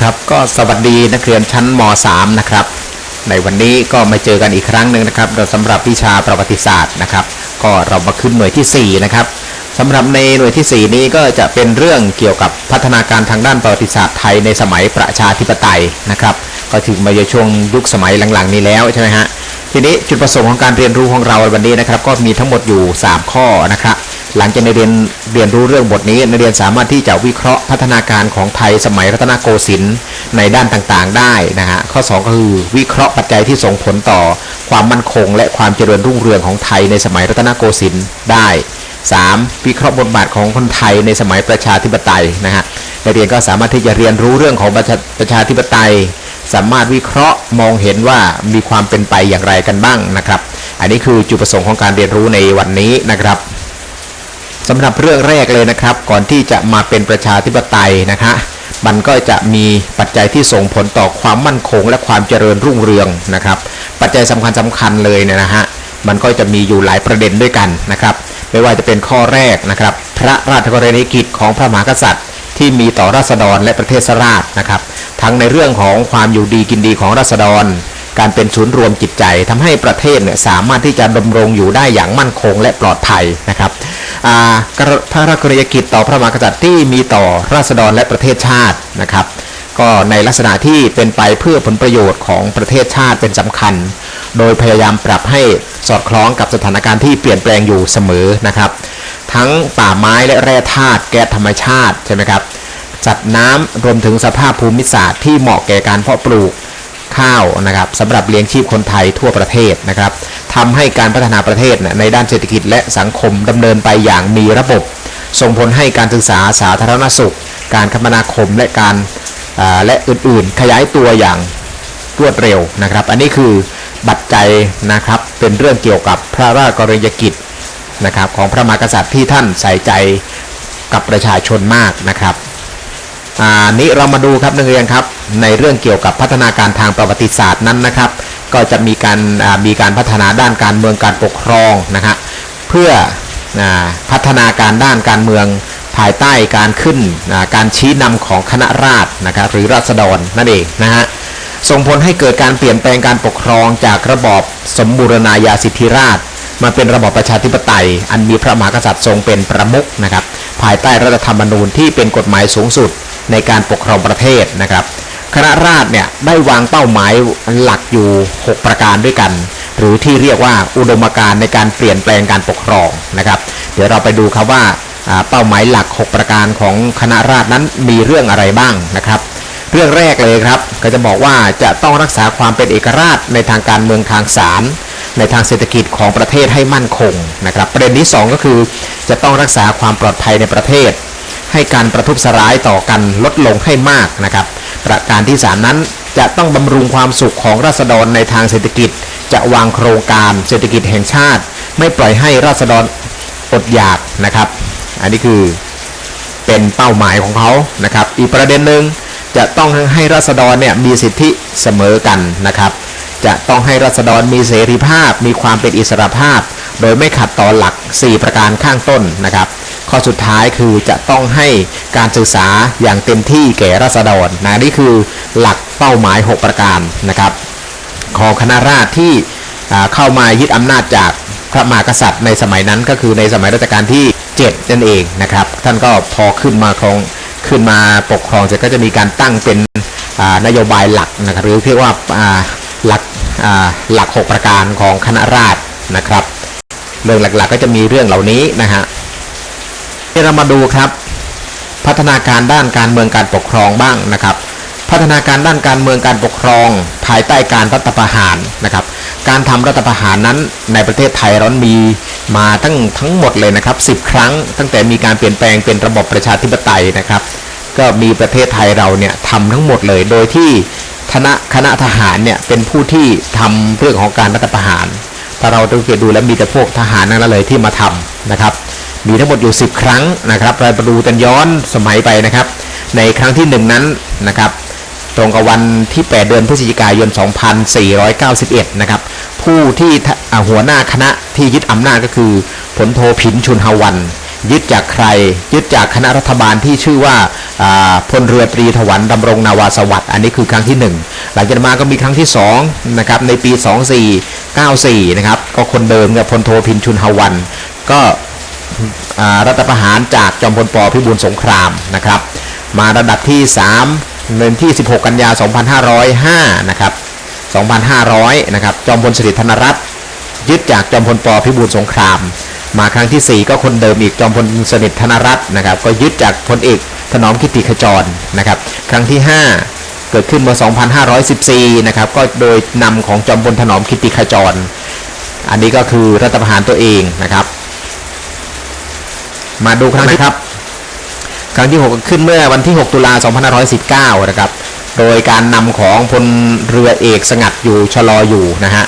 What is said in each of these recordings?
ครับก็สวัสดีนักเรียนชั้นม .3 นะครับ ในวันนี้ก็มาเจอกันอีกครั้งหนึ่งนะครับสำหรับวิชาประวัติศาสตร์นะครับ ก็เรามาขึ้นหน่วยที่ 4 นะครับสำหรับในหน่วยที่ 4 นี้ก็จะเป็นเรื่องเกี่ยวกับพัฒนาการทางด้านประวัติศาสตร์ไทยในสมัยประชาธิปไตยนะครับ ก็ถึงมาในช่วงยุคสมัยหลังๆ นี้แล้วใช่ไหมฮะทีนี้จุดประสงค์ของการเรียนรู้ของเราวันนี้นะครับ ก็มีทั้งหมดอยู่ 3 ข้อนะครับ หลังจากในเรียนเรียนรู้เรื่องบทนี้นักเรียนสามารถที่จะวิเคราะห์พัฒนาการของไทยสมัยรัตนโกสินทร์ในด้านต่างๆ ได้นะฮะข้อ 2 ก็คือวิเคราะห์ปัจจัยที่ส่งผลต่อความมั่นคง และความเจริญรุ่งเรืองของไทยในสมัยรัตนโกสินทร์ได้ 3. วิเคราะห์บทบาทของคนไทยในสมัยประชาธิปไตยนะฮะนักเรียนก็สามารถที่จะเรียนรู้เรื่องของประชาประชาธิปไตย สามารถวิเคราะห์มองเห็นว่ามีความเป็นไปอย่างไรกันบ้างนะครับ อันนี้คือจุดประสงค์ของการเรียนรู้ในวันนี้นะครับ สำหรับเรื่องแรกเลยนะครับ ก่อนที่จะมาเป็นประชาธิปไตยนะคะมันก็จะมีปัจจัยที่ส่งผลต่อความมั่นคงและความเจริญรุ่งเรืองนะครับ ปัจจัยสำคัญสำคัญเลยเนี่ยนะฮะมันก็จะมีอยู่หลายประเด็นด้วยกันนะครับไม่ว่าจะเป็นข้อแรกนะครับ พระราชกรณียกิจของพระมหากษัตริย์ ที่มีต่อราษฎรและประเทศราชนะครับ ทั้งในเรื่องของความอยู่ดีกินดีของราษฎร การเป็นศูนย์รวมจิตใจทำให้ประเทศเนี่ยสามารถที่จะดำรงอยู่ได้อย่างมั่นคงและปลอดภัยนะครับอ่าพระราชกรณียกิจต่อพระมหากษัตริย์ที่มีต่อราษฎรและประเทศชาตินะครับ ก็ในลักษณะที่เป็นไปเพื่อผลประโยชน์ของประเทศชาติเป็นสำคัญ โดยพยายามปรับให้สอดคล้องกับสถานการณ์ที่เปลี่ยนแปลงอยู่เสมอนะครับ ทั้งป่าไม้และแร่ธาตุแก๊สธรรมชาติใช่ไหมครับจัดน้ำรวมถึงสภาพภูมิศาสตร์ที่เหมาะแก่การเพาะปลูก ข้าวนะครับสำหรับเลี้ยงชีพคนไทยทั่วประเทศนะครับทำให้การพัฒนาประเทศในด้านเศรษฐกิจและสังคมดำเนินไปอย่างมีระบบ ส่งผลให้การศึกษาสาธารณสุข การคมนาคมและการและอื่นๆ ขยายตัวอย่างรวดเร็วนะครับ อันนี้คือบัตรใจนะครับเป็นเรื่องเกี่ยวกับพระราชกรณียกิจนะครับของพระมหากษัตริย์ที่ท่านใส่ใจกับประชาชนมากนะครับ อ่านี้เรามาดูครับนักเรียนครับ ในเรื่องเกี่ยวกับพัฒนาการทางประวัติศาสตร์นั้นนะครับ ก็จะมีการมีการพัฒนาด้านการเมืองการปกครองนะฮะเพื่ออพัฒนาการด้านการเมืองภายใต้การขึ้นการชี้นำของคณะราษฎรนะครับหรือราษฎรนั่นเองนะฮะส่งผลให้เกิดการเปลี่ยนแปลงการปกครองจากระบอบสมบูรณาญาสิทธิราชมาเป็นระบอบประชาธิปไตย อันมีพระมหากษัตริย์ทรงเป็นประมุขนะครับภายใต้รัฐธรรมนูญที่เป็นกฎหมายสูงสุด ในการปกครองประเทศนะครับคณะราษฎรเนี่ยได้วางเป้าหมายหลักอยู่ 6 ประการด้วยกัน หรือที่เรียกว่าอุดมการณ์ในการเปลี่ยนแปลงการปกครองนะครับ เดี๋ยวเราไปดูครับว่าเป้าหมายหลัก 6 ประการของคณะราษฎรนั้นมีเรื่องอะไรบ้างนะครับ เรื่องแรกเลยครับก็จะบอกว่าจะต้องรักษาความเป็นเอกราชในทางการเมืองทางศาลในทางเศรษฐกิจของประเทศให้มั่นคงนะครับ ประเด็นที่ 2 ก็คือจะต้องรักษาความปลอดภัยในประเทศ ให้การประทุษร้ายต่อกันลดลงให้มากนะครับ ประการที่ 3 นั้นจะต้องบำรุงความสุขของราษฎรในทางเศรษฐกิจ จะวางโครงการเศรษฐกิจแห่งชาติ ไม่ปล่อยให้ราษฎรอดอยากนะครับ อันนี้คือเป็นเป้าหมายของเขานะครับ อีกประเด็นหนึ่งจะต้องให้ราษฎรเนี่ยมีสิทธิเสมอกันนะครับ จะต้องให้ราษฎรมีเสรีภาพ มีความเป็นอิสระภาพ โดยไม่ขัดต่อหลัก 4 ประการข้างต้นนะครับ ข้อสุดท้ายคือจะต้องให้การศึกษาอย่างเต็มที่แก่ราษฎรนะนี่คือหลักเป้าหมาย 6 ประการนะครับของคณะราษฎรที่เข้ามายึดอำนาจจากพระมหากษัตริย์ในสมัยนั้นก็คือในสมัยรัชกาลที่ 7 นั่นเองนะครับ ท่านก็พอขึ้นมาครองขึ้นมาปกครองเสร็จก็จะมีการตั้งเป็นนโยบายหลักนะครับหรือเรียกว่าหลักหลัก 6 ประการของคณะราษฎรนะครับ เรื่องหลักๆก็จะมีเรื่องเหล่านี้นะฮะ เรามาดูครับ พัฒนาการด้านการเมืองการปกครองบ้างนะครับ พัฒนาการด้านการเมืองการปกครอง ภายใต้การรัฐประหารนะครับ การทำรัฐประหารนั้นในประเทศไทยเรามีมาทั้งทั้งหมดเลยนะครับ 10 ครั้ง ตั้งแต่มีการเปลี่ยนแปลงเป็นระบบประชาธิปไตยนะครับ ก็มีประเทศไทยเราเนี่ยทำทั้งหมดเลยโดยที่คณะคณะทหารเนี่ยเป็นผู้ที่ทำเรื่องของการรัฐประหารถ้าเราสังเกตดูแล้วมีแต่พวกทหารนั่นเลยที่มาทำนะครับ มีทั้งหมดอยู่ 10 ครั้งนะครับเราไปดูกันย้อนสมัยไปนะครับ ในครั้งที่ 1 นั้นนะครับ ตรงกับวันที่ 8 เดือนพฤศจิกายน 2491 นะครับ ผู้ที่หัวหน้าคณะที่ยึดอำนาจก็คือพลโทผินชุนหวัน ยึดจากใคร ยึดจากคณะรัฐบาลที่ชื่อว่าพลเรือตรีถวันดำรงนาวาสวัสดิ์อันนี้คือครั้งที่ 1 หลังจากนั้นมาก็มีครั้งที่2นะครับในปี 2494 นะครับก็คนเดิมกับพลโทพินชุนฮาวัน ก็ รัฐประหารจากจอมพลปพิบูลสงครามนะครับ มาระดับที่3เงินที่ 16 กันยา 2505 นะครับ 2,500 นะครับ จอมพลสฤษดิ์ธนรัตน์ยึดจากจอมพลปพิบูลสงคราม มาครั้งที่ 4 ก็คนเดิมอีกจอมพลสฤษดิ์ธนรัตน์นะครับ ก็ยึดจากพลเอกถนอมกิติขจรนะครับ ครั้งที่ 5 เกิดขึ้นเมื่อ 2514 นะครับ ก็โดยนำของจอมพลถนอมกิติขจร อันนี้ก็คือรัฐประหารตัวเองนะครับ มาดูครั้งที่ครับ ครั้งที่ 6 ขึ้นเมื่อวันที่ 6 ตุลา2519 นะครับ โดยการนำของพลเรือเอกสงัดอยู่ชะลออยู่นะฮะ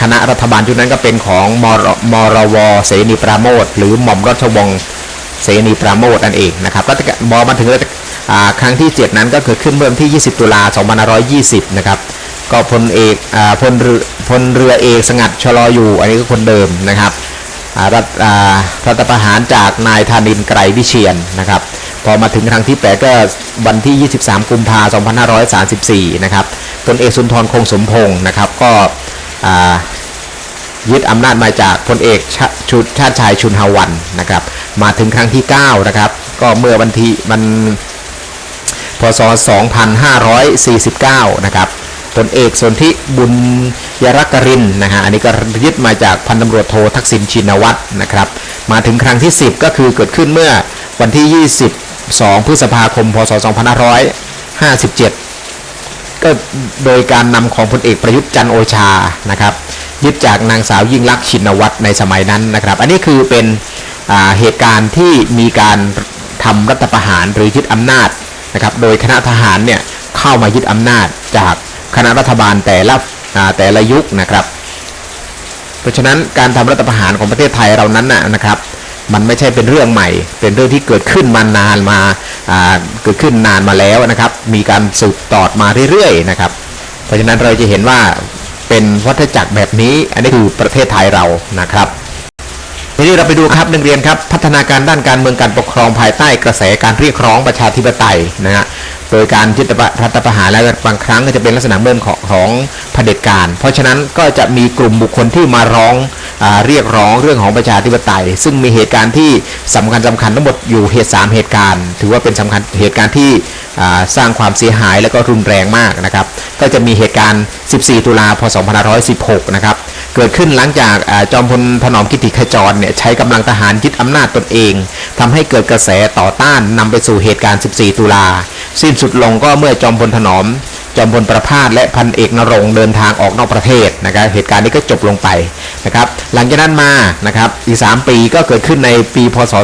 คณะรัฐบาลชุดนั้นก็เป็นของมรมรวเสนีปราโมทหรือหม่อมราชวงศ์เสนีปราโมทนั่นเองนะครับรัชกาลบอมาถึงครั้งที่ 7 นั้นก็เกิดขึ้นเมื่อวันที่ 20 ตุลา2520 นะครับ ก็พลเอกอพลเรือพลเรือเอกสงัดชะลออยู่ อันนี้ก็คนเดิมนะครับ รัฐรัฐประหารจากนายธานินไกรวิเชียนนะครับ พอมาถึงครั้งที่8ก็วันที่ 23 กุมภาพันธ์2534 นะครับตนเอกสุนทรคงสมพงศ์นะครับ ก็ยึดอำนาจมาจากพลเอกชาชุดชาติชายชุนฮาวันนะครับ มาถึงครั้งที่ 9 นะครับ ก็เมื่อวันที่มันพศ 2549 นะครับตนเอกสนธิบุญ ยรักรินนะฮะอันนี้ก็ยึดมาจากพันตำรวจโททักษิณชินวัตรนะครับมาถึงครั้งที่ 10 ก็คือเกิดขึ้นเมื่อวันที่ 22 พฤษภาคม พศ 2557 ก็โดยการนำของพลเอกประยุทธ์จันโอชานะครับยึดจากนางสาวยิ่งลักษณ์ชินวัตรในสมัยนั้นนะครับ อันนี้คือเป็นเหตุการณ์ที่มีการทำรัฐประหารหรือยึดอำนาจนะครับโดยคณะทหารเนี่ยเข้ามายึดอำนาจจากคณะรัฐบาลแต่ละ แต่ละยุคนะครับ เพราะฉะนั้นการทำรัฐประหารของประเทศไทยเรานั้นนะครับ มันไม่ใช่เป็นเรื่องใหม่ เป็นเรื่องที่เกิดขึ้นมานานมาอ่าเกิดขึ้นนานมาแล้วนะครับ มีการสืบต่อมาเรื่อยๆนะครับ เพราะฉะนั้นเราจะเห็นว่าเป็นวัฏจักรแบบนี้ อันนี้คือประเทศไทยเรานะครับทีนี้เราไปดูครับนักเรียนครับ พัฒนาการด้านการเมืองการปกครองภายใต้กระแสการเรียกร้องประชาธิปไตยนะฮะ โดยการยึดรัฐประหารและบางครั้งก็จะเป็นลักษณะเมือของของเผด็จการ เพราะฉะนั้นก็จะมีกลุ่มบุคคลที่มาร้องอเรียกร้องเรื่องของประชาธิปไตย ซึ่งมีเหตุการณ์ที่สำคัญสำคัญทั้งหมดอยู่เหตุสามเหตุการณ์ ถือว่าเป็นสำคัญเหตุการณ์ที่สร้างความเสียหายและก็รุนแรงมากนะครับ ก็จะมีเหตุการณ์ 14 ตุลาพศ2516 นะครับ เกิดขึ้นหลังจากอจอมพลถนอมกิติขจรเนี่ยใช้กำลังทหารยึดอำนาจตนเองทำให้เกิดกระแสต่อต้านนำไปสู่เหตุการณ์ 14 ตุลา สิ้นสุดลงก็เมื่อจอมพลถนอม จอมพลประพาสและพันเอกนรงเดินทางออกนอกประเทศนะครับเหตุการณ์นี้ก็จบลงไปนะครับหลังจากนั้นมานะครับอีก 3 ปีก็เกิดขึ้นในปีพศ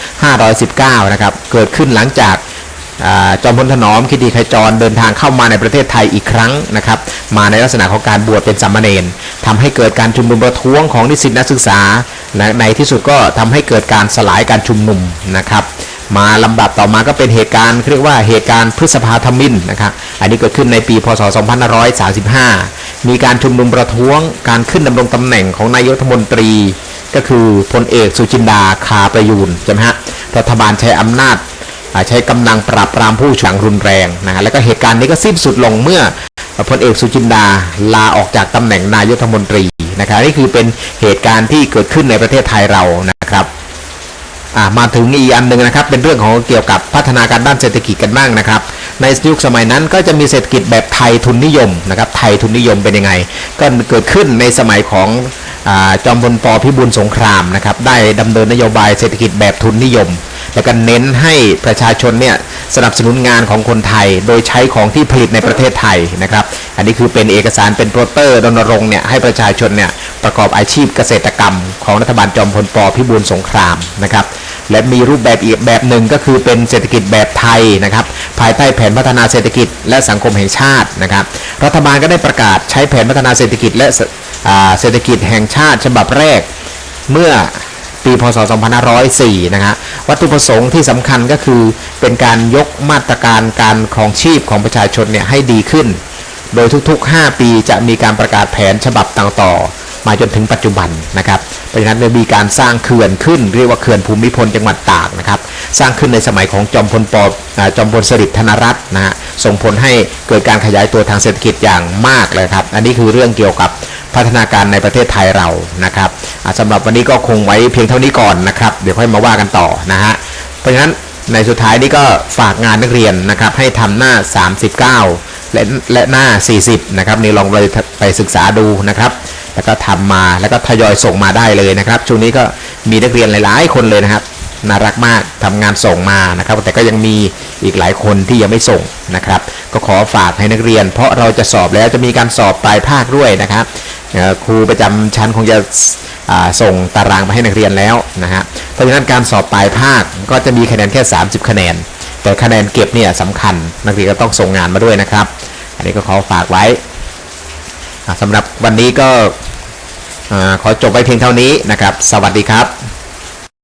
2519 นะครับเกิดขึ้นหลังจาก จอมพลถนอมคิดีขจรเดินทางเข้ามาในประเทศไทยอีกครั้งนะครับ มาในลักษณะของการบวชเป็นสามเณรทำให้เกิดการชุมนุมประท้วงของนิสิตนักศึกษา ในที่สุดก็ทำให้เกิดการสลายการชุมนุมนะครับมาลำดับต่อมาก็เป็นเหตุการณ์เรียกว่าเหตุการณ์พฤษภาธมินนะครับอันนี้เกิดขึ้นในปีพศ 2535 มีการชุมนุมประท้วงการขึ้นดำรงตำแหน่งของนายกรัฐมนตรี ก็คือพลเอกสุจินดาคาประยูนใช่ไหมฮะรัฐบาลใช้อำนาจ ใช้กำลังปราบปรามผู้ฉางรุนแรงนะฮะแล้วก็เหตุการณ์นี้ก็สิ้นสุดลงเมื่อพลเอกสุจินดาลาออกจากตำแหน่งนายกรัฐมนตรีนะครับนี่คือเป็นเหตุการณ์ที่เกิดขึ้นในประเทศไทยเรานะครับมาถึงอีกอันหนึ่งนะครับ เป็นเรื่องของเกี่ยวกับพัฒนาการด้านเศรษฐกิจกันบ้างนะครับ ในยุคสมัยนั้นก็จะมีเศรษฐกิจแบบไทยทุนนิยมนะครับไทยทุนนิยมเป็นยังไง ก็เกิดขึ้นในสมัยของอจอมพลปพิบูลสงครามนะครับได้ดำเนินนโยบายเศรษฐกิจแบบทุนนิยม แล้วก็เน้นให้ประชาชนเนี่ยสนับสนุนงานของคนไทย โดยใช้ของที่ผลิตในประเทศไทยนะครับอันนี้คือเป็นเอกสารเป็นโปรเตอร์รณรงค์เนี่ยให้ประชาชนเนี่ยประกอบอาชีพเกษตรกรรม ของรัฐบาลจอมพลปพิบูลสงครามนะครับ และมีรูปแบบอีกแบบหนึ่งก็คือเป็นเศรษฐกิจแบบไทยนะครับ ภายใต้แผนพัฒนาเศรษฐกิจและสังคมแห่งชาตินะครับ รัฐบาลก็ได้ประกาศใช้แผนพัฒนาเศรษฐกิจและเศรษฐกิจแห่งชาติฉบับแรกเมื่อปีพศ 2504 นะฮะวัตถุประสงค์ที่สำคัญก็คือเป็นการยกมาตรการการครองชีพของประชาชนเนี่ยให้ดีขึ้น โดยทุกๆ 5 ปีจะมีการประกาศแผนฉบับต่างต่อ มาจนถึงปัจจุบันนะครับเพราะฉะนั้นมีการสร้างเขื่อนขึ้น เรียกว่าเขื่อนภูมิพลจังหวัดตากนะครับสร้างขึ้นในสมัยของจอมพลปอจอมพลสฤษดิ์ธนรัตน์นะฮะส่งผลให้เกิดการขยายตัวทางเศรษฐกิจอย่างมากเลยครับ อันนี้คือเรื่องเกี่ยวกับพัฒนาการในประเทศไทยเรานะครับอ่าสำหรับวันนี้ก็คงไว้เพียงเท่านี้ก่อนนะครับ เดี๋ยวค่อยมาว่ากันต่อนะฮะเพราะฉะนั้นในสุดท้ายนี้ก็ฝากงานนักเรียนนะครับให้ทำหน้า 39 และและหน้า 40 นะครับนี่ลองไปไปศึกษาดูนะครับ แล้วก็ทำมาแล้วก็ทยอยส่งมาได้เลยนะครับ ช่วงนี้ก็มีนักเรียนหลายๆ คนเลยนะครับน่ารักมากทำงานส่งมานะครับ แต่ก็ยังมีอีกหลายคนที่ยังไม่ส่งนะครับ ก็ขอฝากให้นักเรียน เพราะเราจะสอบแล้วจะมีการสอบปลายภาคด้วยนะครับครูประจำชั้นคงจะส่งตารางมาให้นักเรียนแล้วนะฮะเพราะฉะนั้นการสอบปลายภาคก็จะมีคะแนนแค่ 30 คะแนน แต่คะแนนเก็บเนี่ยสำคัญนักเรียนก็ต้องส่งงานมาด้วยนะครับ อันนี้ก็ขอฝากไว้ สำหรับวันนี้ก็อขอจบไว้เพียงเท่านี้นะครับ สวัสดีครับ